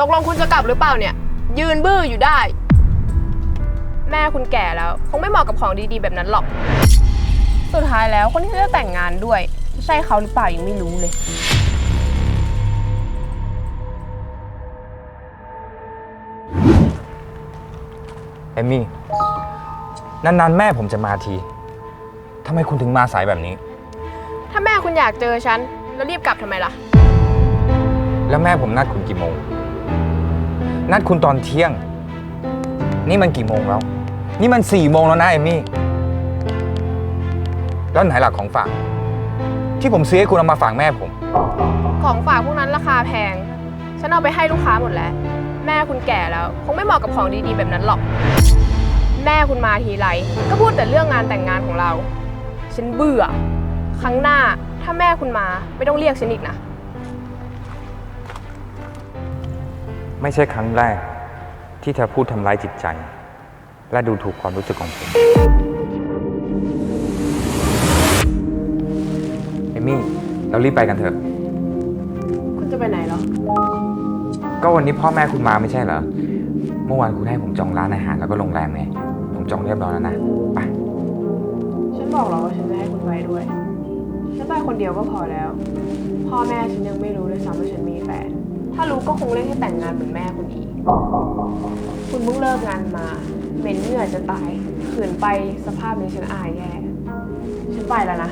ตกลงคุณจะกลับหรือเปล่าเนี่ย ยืนบื้ออยู่ได้ แม่คุณแก่แล้ว คงไม่เหมาะกับของดีๆ แบบนั้นหรอก สุดท้ายแล้วคนที่จะแต่งงานด้วยจะใช่เขาหรือเปล่ายังไม่รู้เลย เอมมี่ นานๆ แม่ผมจะมาทีทำไมคุณถึงมาสายแบบนี้ ถ้าแม่คุณอยากเจอฉัน แล้วรีบกลับทำไมล่ะ แล้วแม่ผมนัดคุณกี่โมง นัดคุณตอนเที่ยง นี่มันกี่โมงแล้ว นี่มันสี่โมงแล้วนะเอมี่ แล้วไหนหลักของฝาก ที่ผมซื้อให้คุณเอามาฝากแม่ผม ของฝากพวกนั้นราคาแพง ฉันเอาไปให้ลูกค้าหมดแล้ว แม่คุณแก่แล้ว คงไม่เหมาะกับของดีๆ แบบนั้นหรอก แม่คุณมาทีไรก็พูดแต่เรื่องงานแต่งงานของเรา ฉันเบื่อ ครั้งหน้าถ้าแม่คุณมาไม่ต้องเรียกฉันอีกนะ ไม่ใช่ครั้งแรก ที่เธอพูดทำร้ายจิตใจ และดูถูกความรู้สึกของผมเอมมี่เรารีบไปกันเถอะ คุณจะไปไหนเหรอ ก็วันนี้พ่อแม่คุณมาไม่ใช่เหรอ เมื่อวานคุณให้ผมจองร้านอาหารแล้วก็โรงแรมไง ผมจองเรียบร้อยแล้วนะ ไป ฉันบอกแล้วว่าฉันจะให้คุณไปด้วย ฉันไปคนเดียวก็พอแล้ว พ่อแม่ฉันยังไม่รู้เลยซ้ำว่าฉันมีแฟน ถ้ารู้ก็คงเร่งให้แต่งงานเหมือนแม่คุณอีก คุณเพิ่งเลิกงานมาเหม็นเหงื่อจะตายขืนไปสภาพนี้ฉันอายแย่ฉันไปแล้วนะ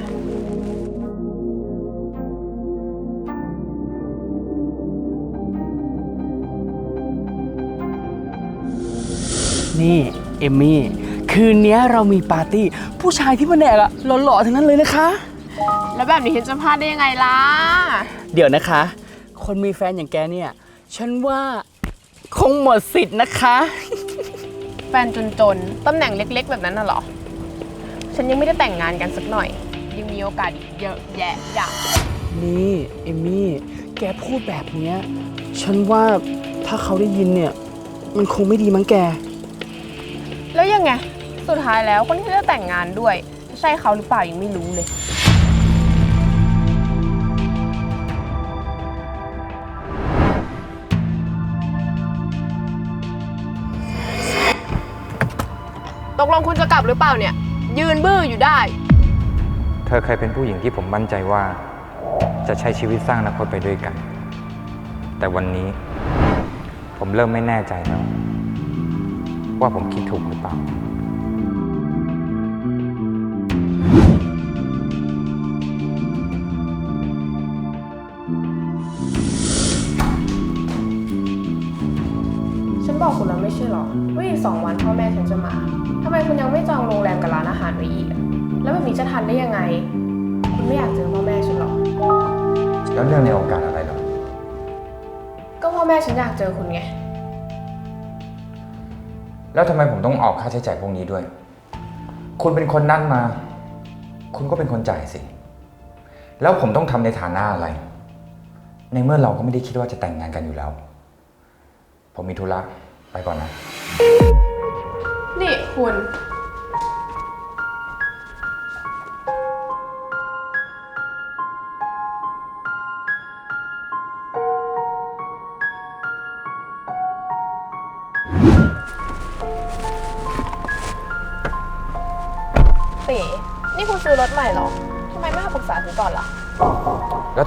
นี่เอมมี่คืนนี้เรามีปาร์ตี้ ผู้ชายที่มาแดกอะหล่อๆทั้งนั้นเลยนะคะ แล้วแบบนี้ฉันจะพลาดได้ยังไงล่ะ เดี๋ยวนะคะ คนมีแฟนอย่างแกเนี่ย ฉันว่าคงหมดสิทธิ์นะคะ แฟนจนๆ ตำแหน่งเล็กๆ แบบนั้นน่ะเหรอ ฉันยังไม่ได้แต่งงานกันสักหน่อย ยังมีโอกาสอีกเยอะแยะอย่างนี่เอมมี่ แกพูดแบบเนี้ย ฉันว่าถ้าเขาได้ยินเนี่ย มันคงไม่ดีมั้งแก แล้วยังไง สุดท้ายแล้วคนที่จะแต่งงานด้วยจะใช่เขาหรือเปล่ายังไม่รู้เลย กลงคุณจะกลับหรือเปล่าเนี่ย ยืนบื้ออยู่ได้ เธอเคยเป็นผู้หญิงที่ผมมั่นใจว่า จะใช้ชีวิตสร้างอนาคตไปด้วยกัน แต่วันนี้ ผมเริ่มไม่แน่ใจแล้ว ว่าผมคิดถูกหรือเปล่า ฉันบอกคุณแล้วไม่ใช่หรอว่าอีกสองวันพ่อ เรื่องในโอกาสอะไรหรอ ก็พ่อแม่ฉันอยากเจอคุณไง แล้วทำไมผมต้องออกค่าใช้จ่ายพวกนี้ด้วย คุณเป็นคนนั่นมา คุณก็เป็นคนจ่ายสิ แล้วผมต้องทำในฐานะอะไร ในเมื่อเราก็ไม่ได้คิดว่าจะแต่งงานกันอยู่แล้ว ผมมีธุระ ไปก่อนนะ นี่คุณ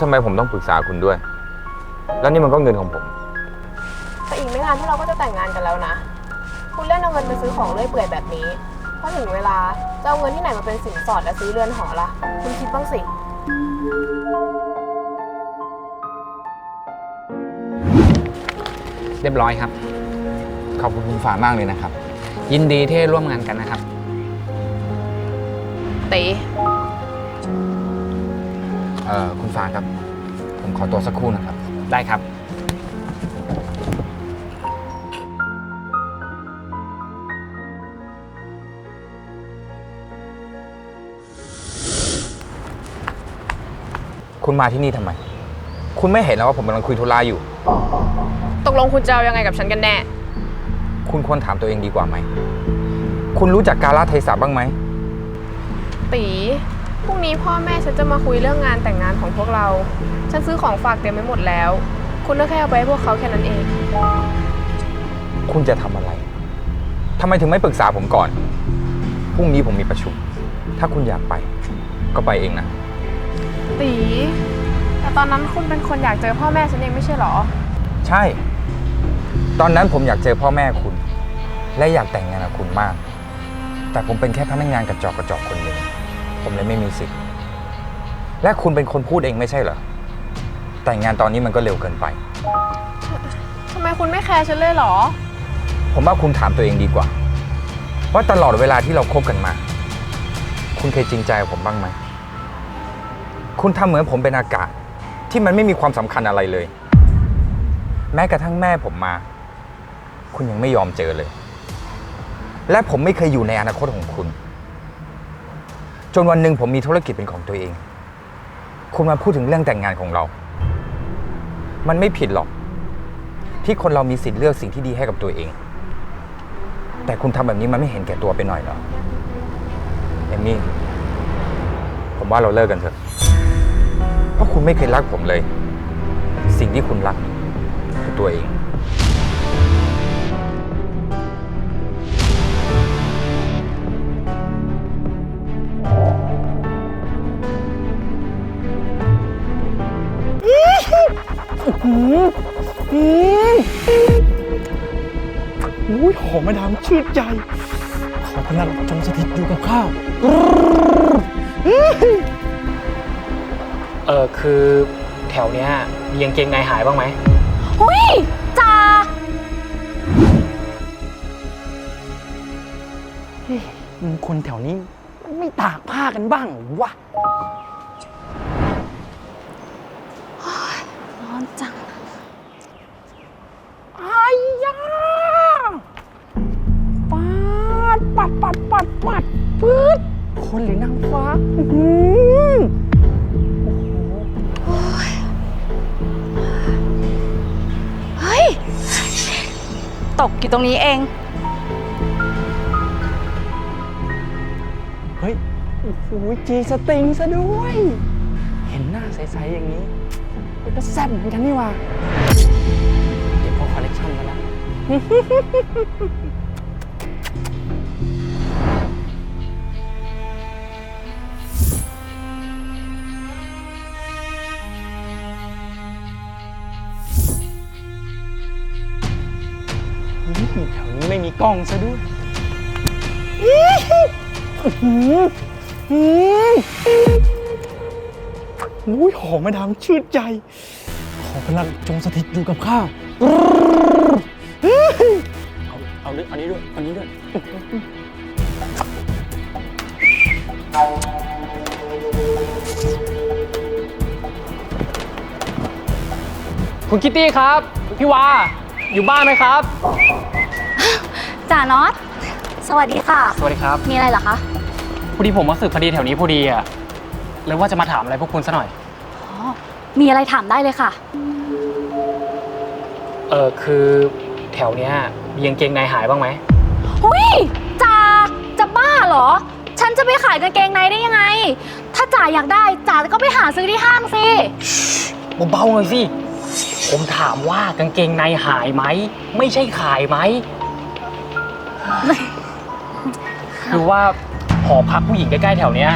ทำไมผมต้องปรึกษาคุณด้วย แล้วนี่มันก็เงินของผม แต่อีกไม่นานพวกเราก็จะแต่งงานกันแล้วนะ คุณเล่นเอาเงินไปซื้อของเรื่อยเปื่อยแบบนี้พอถึงเวลาจะเอาเงินที่ไหนมาเป็นสินสอดและซื้อเรือนหอล่ะ คุณคิดบ้างสิเรียบร้อยครับ ขอบคุณคุณฝามากเลยนะครับ ยินดีที่ได้ร่วมงานกันนะครับ ตี เอ่อคุณฟ้าครับผม ขอตัวสักครู่นะครับ ได้ครับ คุณมาที่นี่ทำไม คุณไม่เห็นแล้วว่าผมกำลังคุยธุระอยู่ ตกลงคุณจะเอายังไงกับฉันกันแน่ คุณควรถามตัวเองดีกว่าไหม คุณรู้จักกาลเทศะบ้างไหม ตีพรุ่งนี้พ่อแม่ฉันจะมาคุยเรื่องงานแต่งงานของพวกเรา ฉันซื้อของฝากเต็มไปหมดแล้ว คุณก็แค่เอาไปให้พวกเขาแค่นั้นเอง คุณจะทำอะไรทำไมถึงไม่ปรึกษาผมก่อน พรุ่งนี้ผมมีประชุม ถ้าคุณอยากไป ก็ไปเองนะ ตี แต่ตอนนั้นคุณเป็นคนอยากเจอพ่อแม่ฉันเองไม่ใช่เหรอ ใช่ ตอนนั้นผมอยากเจอพ่อแม่คุณ และอยากแต่งงานกับคุณมาก แต่ผมเป็นแค่พนักงานกระจอกกระจอกคนหนึ่งผมเลยไม่มีสิทธิ์ และคุณเป็นคนพูดเองไม่ใช่เหรอ แต่งงานตอนนี้มันก็เร็วเกินไป ทำไมคุณไม่แคร์ฉันเลยเหรอ ผมว่าคุณถามตัวเองดีกว่า ว่าตลอดเวลาที่เราคบกันมา คุณเคยจริงใจกับผมบ้างไหม คุณทำเหมือนผมเป็นอากาศ ที่มันไม่มีความสำคัญอะไรเลย แม้กระทั่งแม่ผมมา คุณยังไม่ยอมเจอเลย และผมไม่เคยอยู่ในอนาคตของคุณ จนวันหนึ่งผมมีธุรกิจเป็นของตัวเอง คุณมาพูดถึงเรื่องแต่งงานของเรา มันไม่ผิดหรอก ที่คนเรามีสิทธิ์เลือกสิ่งที่ดีให้กับตัวเอง แต่คุณทำแบบนี้มันไม่เห็นแก่ตัวไปหน่อยเหรอเอมมี่ผมว่าเราเลิกกันเถอะ เพราะคุณไม่เคยรักผมเลย สิ่งที่คุณรักคือตัวเอง อุ้ยหอมมาดามชื่นใจ ขอพลังจงสถิตอยู่กับข้าเออคือแถวเนี้ยมีกางเกงในหายบ้างไหมหุยจ่ามึงคนแถวนี้มันไม่ตากผ้ากันบ้างเหรอวะ ร้อนจัง ปัดปัดปัดปัดปื๊ดคนหรือนางฟ้าอื้อหือเฮ้ย ตกอยู่ตรงนี้เอง เฮ้ยโอ้โหจีสติงซะด้วย เห็นหน้าใสๆอย่างนี้มันก็แซ่บเหมือนกันนี่หว่าเก็บพอคอลเลกชันมาแล้ว แถวนี้ไม่มีกล้องซะด้วยอุ้ยหอมมาดามชื่นใจ ขอพลังจงสถิตอยู่กับข้า เอาเอาด้วยอันนี้ด้วยอันนี้ด้วย คุณคิตตี้ครับ พี่วา อยู่บ้านไหมครับ จ่าน็อต สวัสดีค่ะ สวัสดีครับมีอะไรเหรอคะ พอดีผมมาสืบคดีแถวนี้พอดีอะเลยว่าจะมาถามอะไรพวกคุณซะหน่อย อ๋อ มีอะไรถามได้เลยค่ะ เออคือแถวเนี้ยมีกางเกงในหายบ้างไหม หุยจ่าจะบ้าเหรอ ฉันจะไปขายกางเกงในได้ยังไง ถ้าจ่าอยากได้จ่าก็ไปหาซื้อที่ห้างสิ เบาๆหน่อยสิ ผมถามว่ากางเกงในหายไหม ไม่ใช่ขายไหม คือว่าหอพักผู้หญิงใกล้ๆแถวเนี้ย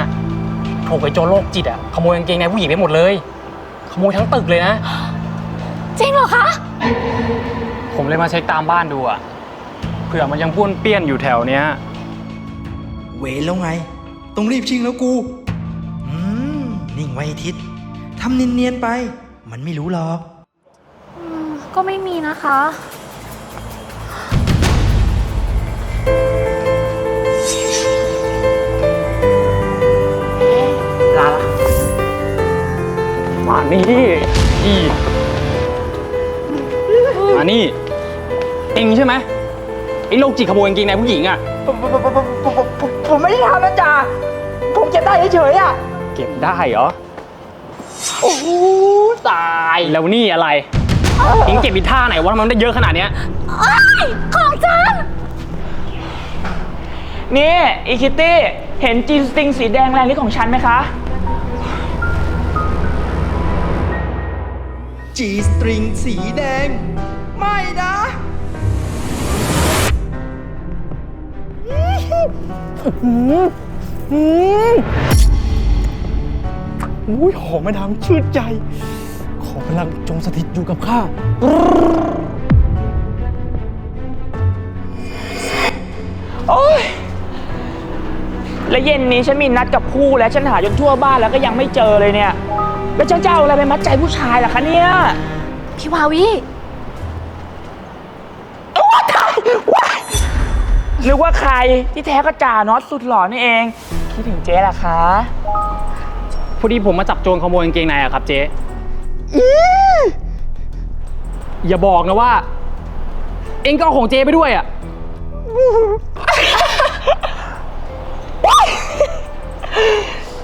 ถูกไอ้โจรโรคจิตอะขโมยกางเกงในผู้หญิงไปหมดเลย ขโมยทั้งตึกเลยนะ จริงเหรอคะ ผมเลยมาเช็คตามบ้านดูอะเผื่อมันยังป้วนเปี้ยนอยู่แถวเนี้ย เวรแล้วไง ต้องรีบชิงแล้วกู อืม นิ่งไว้ทิศทำเนียนๆไป มันไม่รู้หรอก ก็ไม่มีนะคะ มานี่อีมานี่ เองใช่ไหมไอ้โรคจิตขโมยกางเกงในผู้หญิงอะผมผมผมผมผมผมผมไม่ได้ทำนะจ่าผมเก็บได้เฉยๆอะ เก็บได้เหรอ โอ้โหตายแล้วนี่อะไรเองเก็บอีท่าไหนวะทำไมมันได้เยอะขนาดเนี้ยของฉัน นี่อีคิตตี้ เห็นจีนสติงสีแดงแรงฤทธิ์ของฉันไหมคะ จีสตริงสีแดง ไม่นะ อุ้ยหอมแมาดามชื่นใจ ขอพลังจงสถิตอยู่กับข้า โอ้ย และเย็นนี้ฉันมีนัดกับผู้และฉันหาจนทั่วบ้านแล้วก็ยังไม่เจอเลยเนี่ย แล้วฉันจะเอาอะไรไปมัดใจผู้ชายล่ะคะเนี่ยพี่วาวินึกว่าใครที่แท้ก็จ่าน็อตสุดหล่อนี่เอง คิดถึงเจ๊ล่ะคะ พอดีผมมาจับโจรขโมยกางเกงในอะครับเจ๊อย่าบอกนะว่า เองก็เอาของเจ๊ไปด้วยอะ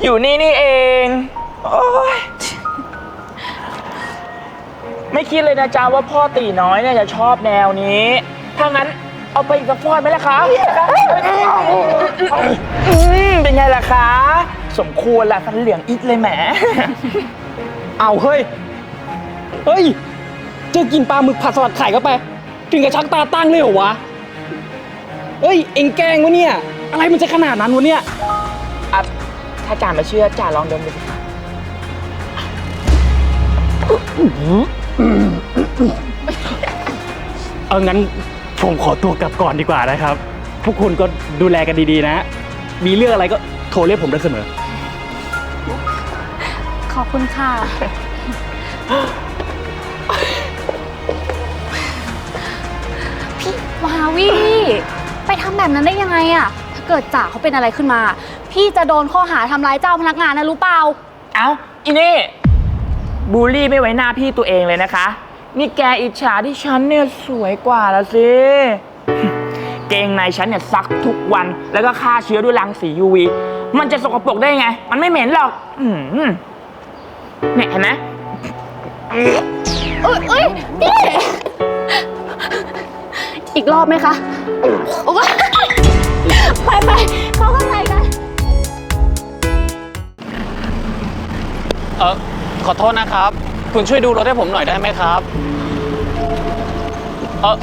อยู่นี่นี่เอง โอ้ยไม่คิดเลยนะจ๊ะว่าพ่อตีน้อยเนี่ยจะชอบแนวนี้ ถ้างั้นเอาไปอีกสักฟอดไหมล่ะคะอืมเป็นไงล่ะคะ สมควรละฟันเหลืองอิดเลยแหม เอาเฮ้ย เฮ้ย เจอกินปลาหมึกผัดสลัดไข่เข้าไป ถึงกับชักตาตั้งเลยเหรอวะเฮ้ย เอ็งแกล้งวะเนี่ย อะไรมันจะขนาดนั้นวะเนี่ย อะถ้าจ่าไม่เชื่อจ่าลองดมดูสิคะ เอางั้นผมขอตัวกลับก่อนดีกว่านะครับ พวกคุณก็ดูแลกันดีๆนะ มีเรื่องอะไรก็โทรเรียกผมได้เสมอ ขอบคุณค่ะ พี่วาวิไปทำแบบนั้นได้ยังไงอะถ้าเกิดจ่าเขาเป็นอะไรขึ้นมา พี่จะโดนข้อหาทำร้ายเจ้าพนักงานนะรู้เปล่า เอ้าอีนี่ บูลลี่ไม่ไว้หน้าพี่ตัวเองเลยนะคะ นี่แกอิจฉาที่ฉันเนี่ยสวยกว่าละสิเกงในฉันเนี่ยซักทุกวัน แล้วก็ฆ่าเชื้อด้วยรังสี UV มันจะสกปรกได้ไง มันไม่เหม็นหรอกอืมเนี่ยเห็นไหมเอ้ยเอ้ยพี่อีกรอบไหมคะโอ๊ยไปไปเข้าข้างในกัน เออ ขอโทษนะครับ คุณช่วยดูรถให้ผมหน่อยได้ไหมครับเออ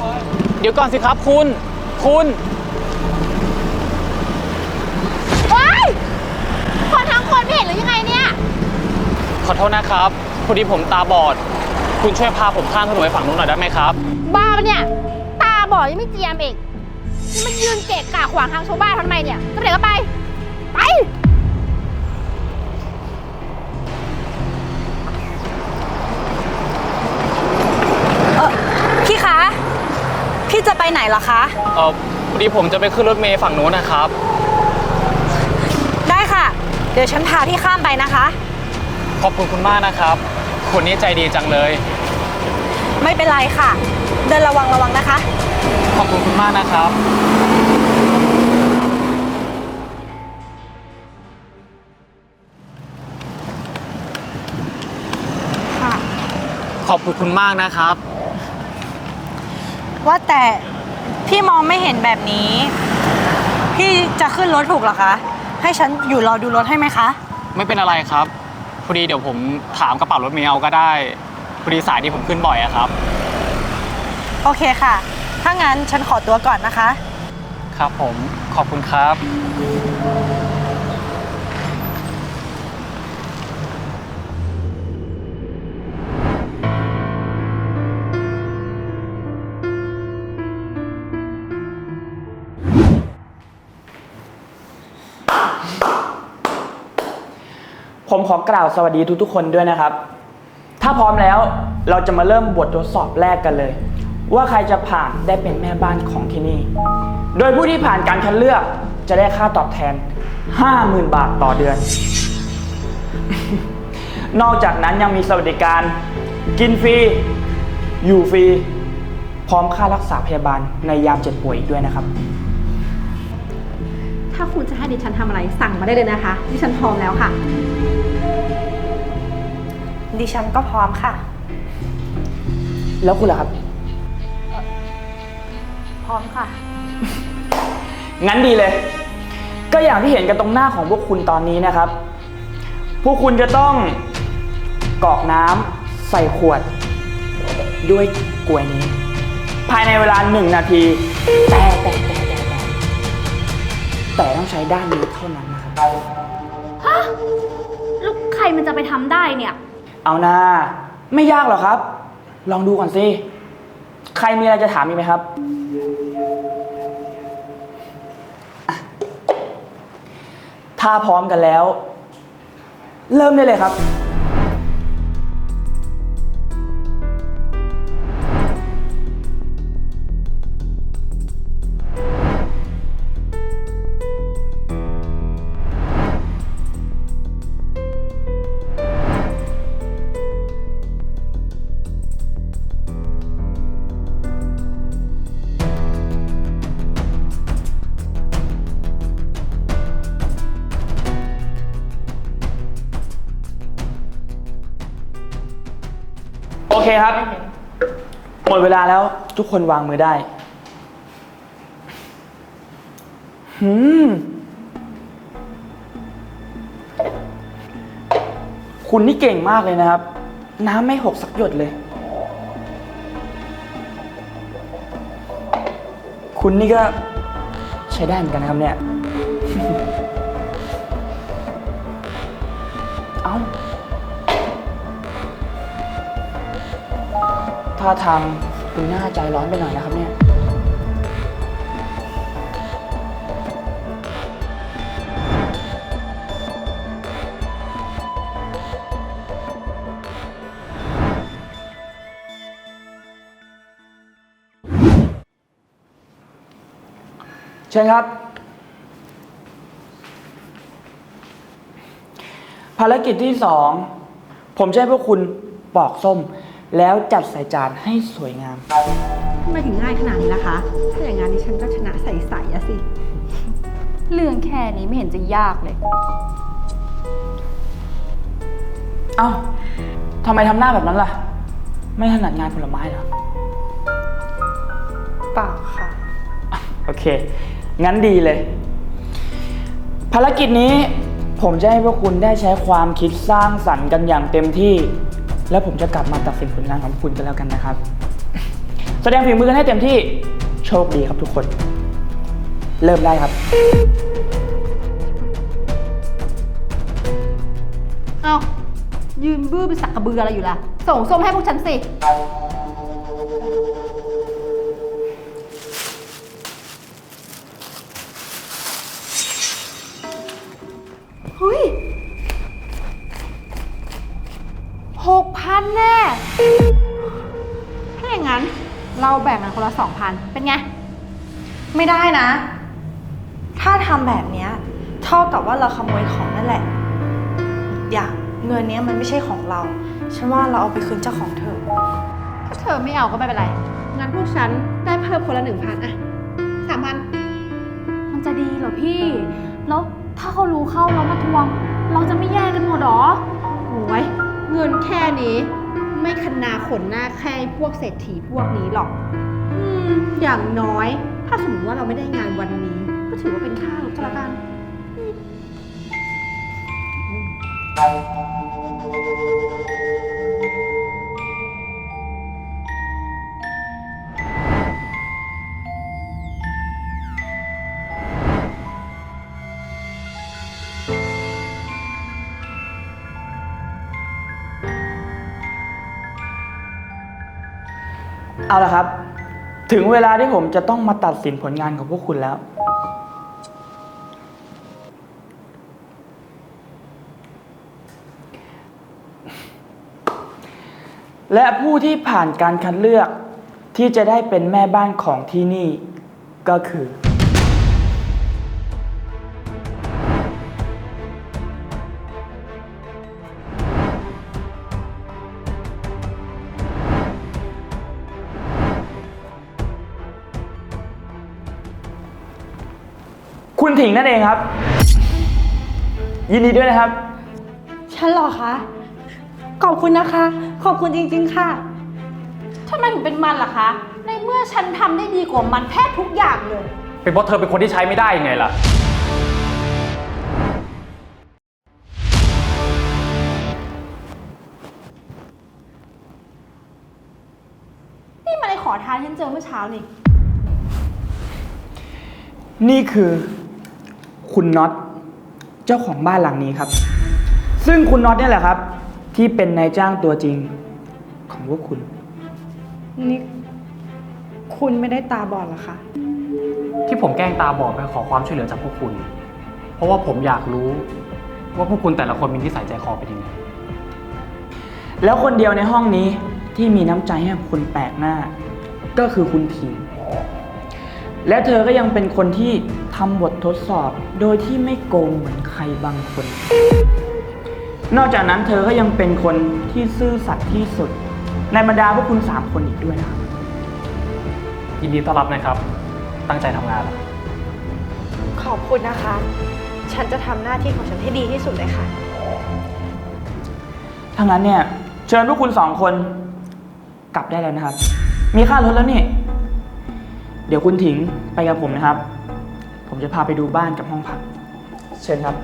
เดี๋ยวก่อนสิครับคุณ คุณว้ายคนทั้งคนไม่เห็นหรือยังไงเนี่ย ขอโทษนะครับพอดีผมตาบอด คุณช่วยพาผมข้ามถนนไปฝั่งนู้นหน่อยได้ไหมครับ บ้าปะเนี่ย ตาบอดยังไม่เจียมอีกนี่มันยืนเกะกะขวางทางชาวบ้านทำไมเนี่ยจะไปไหนก็ไป ไป ไปไหนเหรอคะ เออพอดีผมจะไปขึ้นรถเมย์ฝั่งนู้นนะครับ ได้ค่ะ เดี๋ยวฉันพาพี่ข้ามไปนะคะ ขอบคุณคุณมากนะครับคนนี้ใจดีจังเลย ไม่เป็นไรค่ะ เดินระวังระวังนะคะ ขอบคุณคุณมากนะครับขอบคุณคุณมากนะครับ ว่าแต่ พี่มองไม่เห็นแบบนี้ พี่จะขึ้นรถถูกเหรอคะ ให้ฉันอยู่รอดูรถให้ไหมคะ ไม่เป็นอะไรครับ พอดีเดี๋ยวผมถามกระเป๋ารถเมย์เอาก็ได้ พอดีสายที่ผมขึ้นบ่อยอะครับ โอเคค่ะ ถ้างั้นฉันขอตัวก่อนนะคะ ครับผม ขอบคุณครับ ขอกล่าวสวัสดีทุกๆคนด้วยนะครับ ถ้าพร้อมแล้วเราจะมาเริ่มบททดสอบแรกกันเลย ว่าใครจะผ่านได้เป็นแม่บ้านของที่นี่ โดยผู้ที่ผ่านการคัดเลือกจะได้ค่าตอบแทน 50,000 บาทต่อเดือน นอกจากนั้นยังมีสวัสดิการ กินฟรี อยู่ฟรี พร้อมค่ารักษาพยาบาลในยามเจ็บป่วยอีกด้วยนะครับ ถ้าคุณจะให้ดิฉันทำอะไรสั่งมาได้เลยนะคะ ดิฉันพร้อมแล้วค่ะ ดิฉันก็พร้อมค่ะ แล้วคุณล่ะครับ พร้อมค่ะ งั้นดีเลย ก็อย่างที่เห็นกันตรงหน้าของพวกคุณตอนนี้นะครับ พวกคุณจะต้องกรอกน้ำใส่ขวด ด้วยกลวยนี้ ภายในเวลาหนึ่งนาที แต่แต่แต่แต่แต่แต่ต้องใช้ด้านนี้เท่านั้นนะครับ ฮะแล้วใครมันจะไปทำได้เนี่ย เอานาไม่ยากหรอกครับ ลองดูก่อนสิ ใครมีอะไรจะถามอีกไหมครับ ถ้าพร้อมกันแล้ว เริ่มได้เลยครับ เคครับ หมดเวลาแล้วทุกคนวางมือได้หืมคุณนี่เก่งมากเลยนะครับ น้ำไม่หกสักหยดเลย คุณนี่ก็ใช้ได้เหมือนกันนะครับเนี่ย ท่าทางคุณน่าใจร้อนไปหน่อยนะครับเนี่ย เชิญครับ ภารกิจที่สอง ผมจะให้พวกคุณปอกส้ม แล้วจัดใส่จานให้สวยงาม ทำไมถึงง่ายขนาดนี้ล่ะคะ ถ้าอย่างนั้นดิฉันก็ชนะใสๆอะสิ เรื่องแค่นี้ไม่เห็นจะยากเลย เอ้าทำไมทำหน้าแบบนั้นล่ะ ไม่ถนัดงานผลไม้เหรอ เปล่าค่ะ โอเค งั้นดีเลย ภารกิจนี้ผมจะให้พวกคุณได้ใช้ความคิดสร้างสรรค์กันอย่างเต็มที่ แล้วผมจะกลับมาตัดสินผลงานของคุณกันแล้วกันนะครับ แสดงฝีมือกันให้เต็มที่โชคดีครับทุกคน เริ่มได้ครับ เอายืนบื้อเป็นสักกระเบืออะไรอยู่ล่ะ ส่งส้มให้พวกฉันสิ ไม่ได้นะ ถ้าทำแบบเนี้ยเท่ากับว่าเราขโมยของนั่นแหละ อย่างเงินเนี้ยมันไม่ใช่ของเรา ฉันว่าเราเอาไปคืนเจ้าของเถอะ ถ้าเธอไม่เอาก็ไม่เป็นไร งั้นพวกฉันได้เพิ่มคนละหนึ่งพันอะสามพันมันจะดีเหรอพี่ แล้วถ้าเขารู้เข้าแล้วมาทวง เราจะไม่แย่กันหมดหรอโอ้ยเงินแค่นี้ ไม่คนาขนหน้าแค่พวกเศรษฐีพวกนี้หรอก อืม อย่างน้อย ถ้าสมมติว่าเราไม่ได้งานวันนี้ ก็ถือว่าเป็นค่ารถก็แล้วกันเอาละครับ ถึงเวลาที่ผมจะต้องมาตัดสินผลงานของพวกคุณแล้ว และผู้ที่ผ่านการคัดเลือกที่จะได้เป็นแม่บ้านของที่นี่ก็คือ ถิงนั่นเองครับ ยินดีด้วยนะครับ ฉันเหรอคะ ขอบคุณนะคะ ขอบคุณจริงๆ ค่ะ ทำไมถึงเป็นมันล่ะคะ ในเมื่อฉันทำได้ดีกว่ามันแทบทุกอย่างเลย เป็นเพราะเธอเป็นคนที่ใช้ไม่ได้ยังไงล่ะ นี่มันไอขอทานที่ฉันเจอเมื่อเช้านี่ นี่คือ คุณน็อตเจ้าของบ้านหลังนี้ครับ ซึ่งคุณน็อตเนี่ยแหละครับ ที่เป็นนายจ้างตัวจริงของพวกคุณ นี่คุณไม่ได้ตาบอดเหรอคะ ที่ผมแกล้งตาบอดไปขอความช่วยเหลือจากพวกคุณ เพราะว่าผมอยากรู้ว่าพวกคุณแต่ละคนมีนิสัยใจคอเป็นยังไง แล้วคนเดียวในห้องนี้ที่มีน้ำใจให้กับคนแปลกหน้า ก็คือคุณที และเธอก็ยังเป็นคนที่ทำบททดสอบ โดยที่ไม่โกงเหมือนใครบางคน นอกจากนั้นเธอก็ยังเป็นคนที่ซื่อสัตย์ที่สุด ในบรรดาพวกคุณสามคนอีกด้วยนะครับ ยินดีต้อนรับนะครับ ตั้งใจทำงาน ขอบคุณนะคะ ฉันจะทำหน้าที่ของฉันให้ดีที่สุดเลยค่ะถ้างั้นเนี่ย เชิญพวกคุณสองคน กลับได้แล้วนะครับ มีค่ารถแล้วนี่ เดี๋ยวคุณถิงไปกับผมนะครับ ผมจะพาไปดูบ้านกับห้องพัก เชิญครับ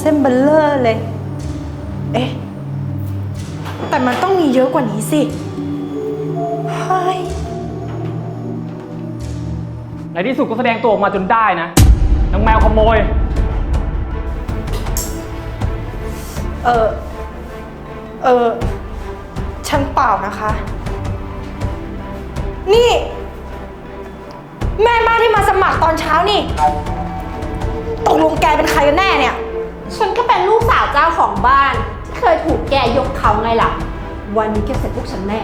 เส้นเบลเลอร์เลย เอ๊ะ แต่มันต้องมีเยอะกว่านี้สิเฮ้ยในที่สุดก็แสดงตัวออกมาจนได้นะนางแมวขโมย เออ เออ ฉันเปล่านะคะ นี่ แม่บ้านที่มาสมัครตอนเช้านี่ ตกลงแกเป็นใครกันแน่เนี่ย ฉันก็เป็นลูกสาวเจ้าของบ้านที่เคยถูกแกยกเขาไงล่ะ วันนี้แกเสร็จพวกฉันแน่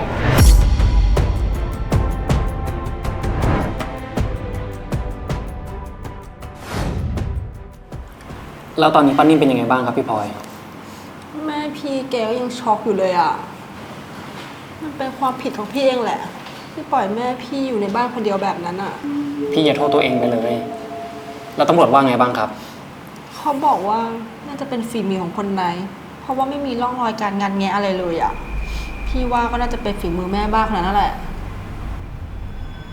แล้วตอนนี้ป้านิ่มเป็นยังไงบ้างครับพี่พลอย แม่พี่แกก็ยังช็อกอยู่เลยอะ มันเป็นความผิดของพี่เองแหละ ที่ปล่อยแม่พี่อยู่ในบ้านคนเดียวแบบนั้นอะ พี่อย่าโทษตัวเองไปเลย แล้วตำรวจว่าไงบ้างครับ เขาบอกว่า น่าจะเป็นฝีมือของคนในเพราะว่าไม่มีร่องรอยการงานแงะอะไรเลยอะพี่ว่าก็น่าจะเป็นฝีมือแม่บ้านคนนั้นนั่นแหละ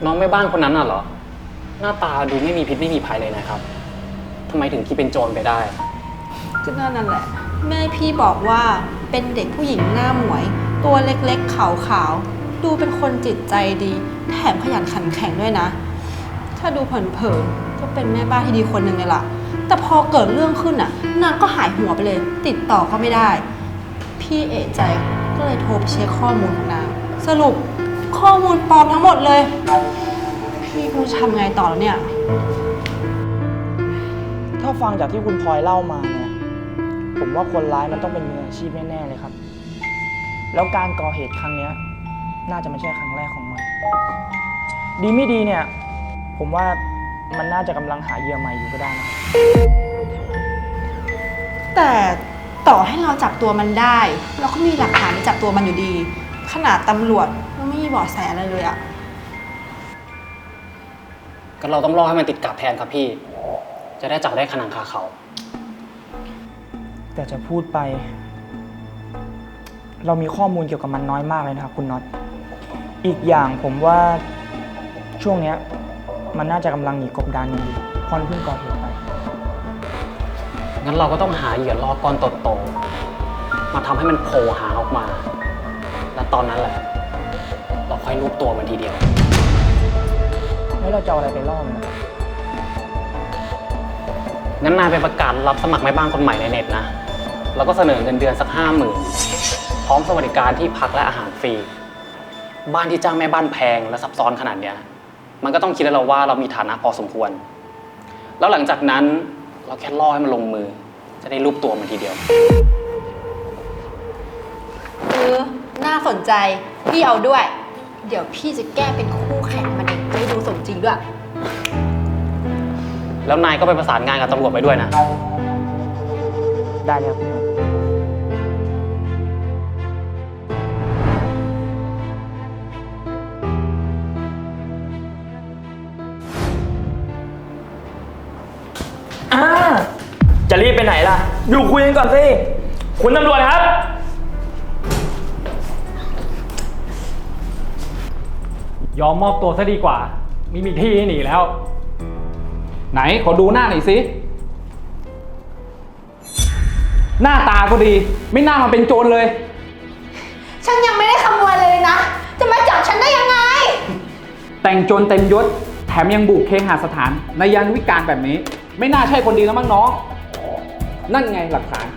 น้องแม่บ้านคนนั้นน่ะเหรอ หน้าตาดูไม่มีพิษไม่มีภัยเลยนะครับทำไมถึงคิดเป็นโจรไปได้ ก็นั่นแหละ แม่พี่บอกว่าเป็นเด็กผู้หญิงหน้าหมวย ตัวเล็กๆขาวๆดูเป็นคนจิตใจดี แถมขยันขันแข็งด้วยนะ ถ้าดูเผินๆก็เป็นแม่บ้านที่ดีคนหนึ่งเลยล่ะ แต่พอเกิดเรื่องขึ้นอะนางก็หายหัวไปเลย ติดต่อก็ไม่ได้ พี่เอะใจก็เลยโทรไปเช็คข้อมูลของนางสรุปข้อมูลปลอมทั้งหมดเลย พี่ไม่รู้จะทำไงต่อแล้วเนี่ย ถ้าฟังจากที่คุณพลอยเล่ามาเนี่ย ผมว่าคนร้ายมันต้องเป็นมืออาชีพแน่ๆเลยครับ แล้วการก่อเหตุครั้งเนี้ย น่าจะไม่ใช่ครั้งแรกของมัน ดีไม่ดีเนี่ย ผมว่า มันน่าจะกำลังหาเหยื่อใหม่อยู่ก็ได้นะครับแต่ต่อให้เราจับตัวมันได้ เราก็มีหลักฐานในจับตัวมันอยู่ดี ขนาดตำรวจยังไม่มีเบาะแสอะไรเลยอะก็เราต้องรอให้มันติดกับแทนครับพี่ จะได้จับได้ขนังคาเขา แต่จะพูดไป เรามีข้อมูลเกี่ยวกับมันน้อยมากเลยนะครับคุณน็อตอีกอย่างผมว่าช่วงเนี้ย มันน่าจะกำลังหนีกบดานกันอยู่เพราะมันเพิ่งก่อเหตุไป งั้นเราก็ต้องหาเหยื่อล่อก้อนโตๆมาทำให้มันโผล่หางออกมา และตอนนั้นแหละ เราค่อยรูปตัวมันทีเดียว แล้วเราจะเอาอะไรไปล่อมันนะครับงั้นนายไปประกาศรับสมัครแม่บ้านคนใหม่ในเน็ตนะ แล้วก็เสนอเงินเดือนสักห้าหมื่นพร้อมสวัสดิการที่พักและอาหารฟรี บ้านที่จ้างแม่บ้านแพงและซับซ้อนขนาดเนี้ย มันก็ต้องคิดแล้วเราว่าเรามีฐานะพอสมควร แล้วหลังจากนั้นเราแค่ล่อให้มันลงมือ จะได้รูปตัวมันทีเดียว เออ น่าสนใจ พี่เอาด้วย เดี๋ยวพี่จะแก้เป็นคู่แข่งมันเองจะได้ดูสมจริงด้วย แล้วนายก็ไปประสานงานกับตำรวจไปด้วยนะ ได้เลยครับ อตอยู่คุยกันก่อนสิ คุณตำรวจครับ ยอมมอบตัวซะดีกว่าไม่มีที่ให้หนีแล้ว ไหนขอดูหน้าหน่อยสิ หน้าตาก็ดี ไม่น่ามาเป็นโจรเลย ฉันยังไม่ได้ขโมยเลยนะ จะมาจับฉันได้ยังไง แต่งโจรเต็มยศ แถมยังบุกเคหสถานในยานวิการแบบนี้ ไม่น่าใช่คนดีแล้วมั้งน้อง นั่นไงหลักฐาน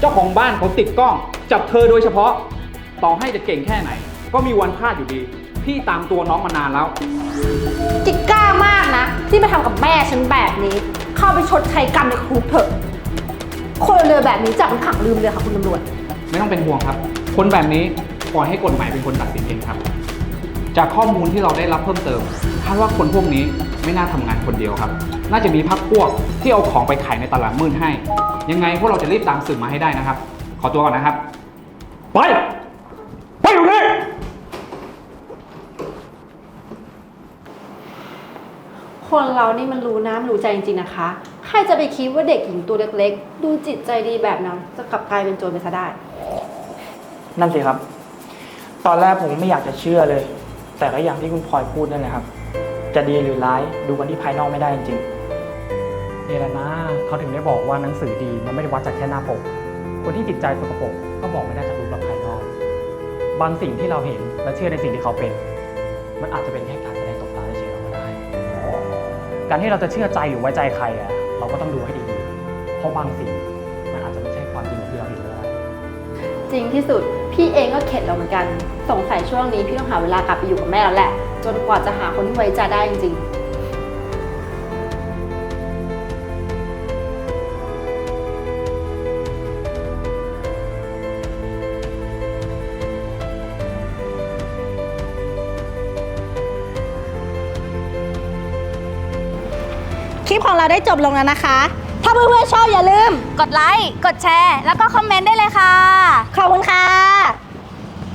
เจ้าของบ้านเขาติดกล้อง จับเธอโดยเฉพาะ ต่อให้จะเก่งแค่ไหน ก็มีวันพลาดอยู่ดี พี่ตามตัวน้องมานานแล้วจิกกล้ามากนะ ที่มาทำกับแม่ฉันแบบนี้ เข้าไปชดใช้กรรมในคุกเถอะ คนเรือแบบนี้จับมันขังลืมเลยค่ะคุณตำรวจ ไม่ต้องเป็นห่วงครับ คนแบบนี้ปล่อยให้กฎหมายเป็นคนตัดสินเองครับ จากข้อมูลที่เราได้รับเพิ่มเติมคาดว่าคนพวกนี้ไม่น่าทำงานคนเดียวครับ น่าจะมีพักพวกที่เอาของไปขายในตลาดมืดให้ ยังไงพวกเราจะรีบตามสืบมาให้ได้นะครับ ขอตัวก่อนนะครับ ไป ไปอยู่นี่คนเรานี่มันรู้น้ำรู้ใจจริงๆนะคะ ใครจะไปคิดว่าเด็กหญิงตัวเล็กๆ ดูจิตใจดีแบบนั้นจะกลับกลายเป็นโจรไปซะได้ นั่นสิครับ ตอนแรกผมไม่อยากจะเชื่อเลย แต่ก็อย่างที่คุณพลอยพูดนั่นแหละครับ จะดีหรือร้ายดูกันที่ภายนอกไม่ได้จริง นี่แหละนะเขาถึงได้บอกว่าหนังสือดีมันไม่ได้วัดจากแค่หน้าปก คนที่จิตใจสกปรกก็บอกไม่ได้จากรูปลักษณ์ภายนอก บางสิ่งที่เราเห็นและเชื่อในสิ่งที่เขาเป็น มันอาจจะเป็นแค่การแสดงตบตาเฉยๆก็ได้ การที่เราจะเชื่อใจหรือไว้ใจใครอะเราก็ต้องดูให้ดีๆเพราะบางสิ่งมันอาจจะไม่ใช่ความจริงอย่างที่เราเห็นก็ได้จริงที่สุดพี่เองก็เข็ดแล้วเหมือนกัน สงสัยช่วงนี้พี่ต้องหาเวลากลับไปอยู่กับแม่แล้วแหละ จนกว่าจะหาคนที่ไว้ใจได้จริงค เราได้จบลงแล้วนะคะ ถ้าเพื่อนๆชอบอย่าลืม กดไลค์ กดแชร์ แล้วก็คอมเมนต์ได้เลยค่ะ ขอบคุณค่ะ